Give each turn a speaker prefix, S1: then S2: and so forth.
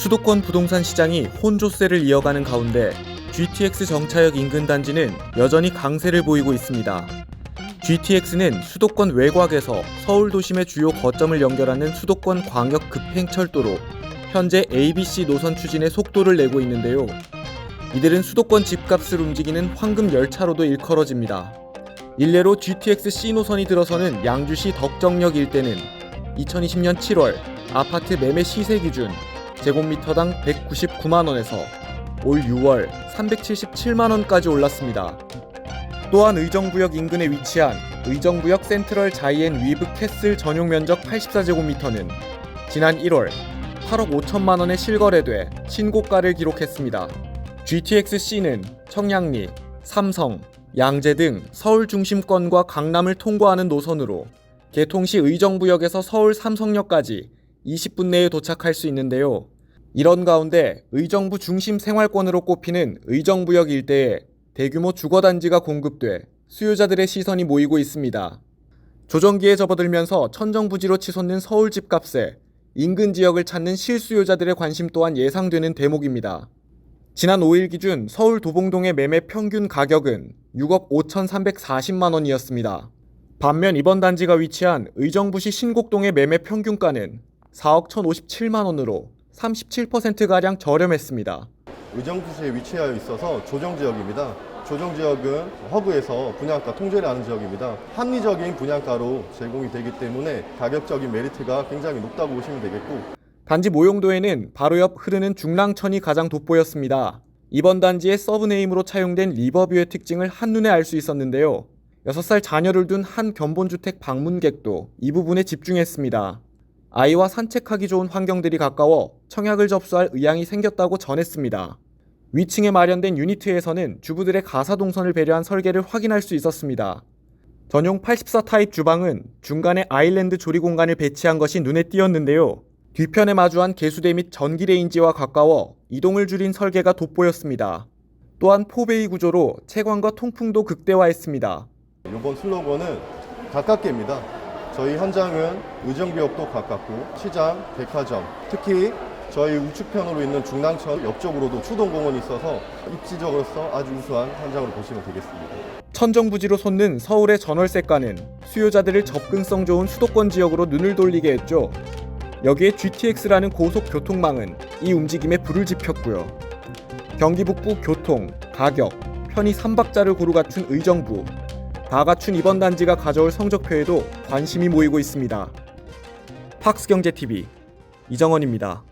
S1: 수도권 부동산 시장이 혼조세를 이어가는 가운데 GTX 정차역 인근 단지는 여전히 강세를 보이고 있습니다. GTX는 수도권 외곽에서 서울 도심의 주요 거점을 연결하는 수도권 광역 급행철도로 현재 ABC 노선 추진에 속도를 내고 있는데요. 이들은 수도권 집값을 움직이는 황금 열차로도 일컬어집니다. 일례로 GTX C 노선이 들어서는 양주시 덕정역 일대는 2020년 7월 아파트 매매 시세 기준 제곱미터당 199만 원에서 올 6월 377만 원까지 올랐습니다. 또한 의정부역 인근에 위치한 의정부역 센트럴 자이앤 위브 캐슬 전용 면적 84제곱미터는 지난 1월 8억 5천만 원에 실거래돼 신고가를 기록했습니다. GTX-C는 청량리, 삼성, 양재 등 서울 중심권과 강남을 통과하는 노선으로 개통 시 의정부역에서 서울 삼성역까지 20분 내에 도착할 수 있는데요. 이런 가운데 의정부 중심 생활권으로 꼽히는 의정부역 일대에 대규모 주거단지가 공급돼 수요자들의 시선이 모이고 있습니다. 조정기에 접어들면서 천정부지로 치솟는 서울 집값에 인근 지역을 찾는 실수요자들의 관심 또한 예상되는 대목입니다. 지난 5일 기준 서울 도봉동의 매매 평균 가격은 6억 5,340만 원이었습니다. 반면 이번 단지가 위치한 의정부시 신곡동의 매매 평균가는 4억 1,057만 원으로 37%가량 저렴했습니다.
S2: 의정부시에 위치하여 있어서 조정지역입니다. 조정지역은 허브에서 분양가 통제를 하는 지역입니다. 합리적인 분양가로 제공이 되기 때문에 가격적인 메리트가 굉장히 높다고 보시면 되겠고
S1: 단지 모용도에는 바로 옆 흐르는 중랑천이 가장 돋보였습니다. 이번 단지의 서브네임으로 차용된 리버뷰의 특징을 한눈에 알 수 있었는데요. 6살 자녀를 둔 한 견본주택 방문객도 이 부분에 집중했습니다. 아이와 산책하기 좋은 환경들이 가까워 청약을 접수할 의향이 생겼다고 전했습니다. 위층에 마련된 유니트에서는 주부들의 가사 동선을 배려한 설계를 확인할 수 있었습니다. 전용 84 타입 주방은 중간에 아일랜드 조리 공간을 배치한 것이 눈에 띄었는데요. 뒤편에 마주한 개수대 및 전기레인지와 가까워 이동을 줄인 설계가 돋보였습니다. 또한 포베이 구조로 채광과 통풍도 극대화했습니다.
S2: 이번 슬로건은 가깝게입니다. 저희 현장은 의정부역도 가깝고 시장, 백화점, 특히 저희 우측편으로 있는 중랑천 옆쪽으로도 추동공원이 있어서 입지적으로서 아주 우수한 현장으로 보시면 되겠습니다.
S1: 천정부지로 솟는 서울의 전월세가는 수요자들을 접근성 좋은 수도권 지역으로 눈을 돌리게 했죠. 여기에 GTX라는 고속 교통망은 이 움직임에 불을 지폈고요. 경기 북부 교통, 가격, 편의 3박자를 고루 갖춘 의정부, 다 갖춘 이번 단지가 가져올 성적표에도 관심이 모이고 있습니다. 팍스경제TV 이정원입니다.